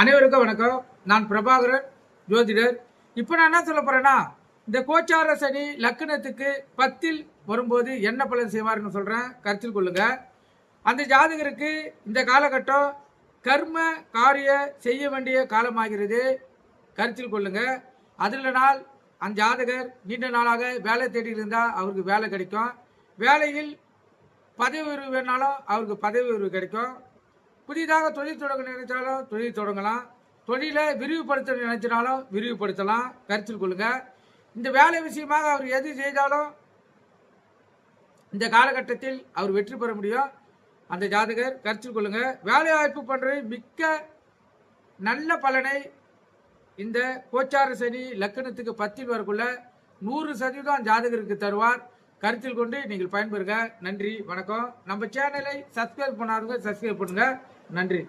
அனைவருக்கும் வணக்கம். நான் பிரபாகரன் ஜோதிடர். இப்போ நான் என்ன சொல்ல போகிறேன்னா இந்த கோச்சார சனி லக்னத்துக்கு பத்தில் வரும்போது என்ன பலன் செய்வார்னு சொல்கிறேன் கருத்தில் கொள்ளுங்க. அந்த ஜாதகருக்கு இந்த காலகட்டம் கர்ம காரிய செய்ய வேண்டிய காலமாகிறது. கருத்தில் கொள்ளுங்க. அதில் நாள் அந்த ஜாதகர் நீண்ட நாளாக வேலை தேடி இருந்தால் அவருக்கு வேலை கிடைக்கும். வேலையில் பதவி உயர்வு வேணாலும் அவருக்கு பதவி உயர்வு கிடைக்கும். புதிதாக தொழில் தொடங்க நினைச்சாலும் தொழில் தொடங்கலாம். தொழிலை விரிவுபடுத்த நினைச்சினாலும் விரிவுபடுத்தலாம். கருத்தில் கொள்ளுங்க. இந்த வேலை விஷயமாக அவர் எது செய்தாலும் இந்த காலகட்டத்தில் அவர் வெற்றி பெற முடியும். அந்த ஜாதகர் கருத்தில் கொள்ளுங்க. வேலை வாய்ப்பு பண்ணுறது மிக்க நல்ல பலனை இந்த கோச்சார சனி லக்கணத்துக்கு பத்தில் வரக்குள்ள நூறு சதவீதம் ஜாதகருக்கு தருவார். கருத்தில் கொண்டு நீங்கள் பயன்பெறுங்க நன்றி வணக்கம். நம்ம சேனலை சப்ஸ்கிரைப் பண்ணாதவங்க சப்ஸ்கிரைப் பண்ணுங்க. நன்றி.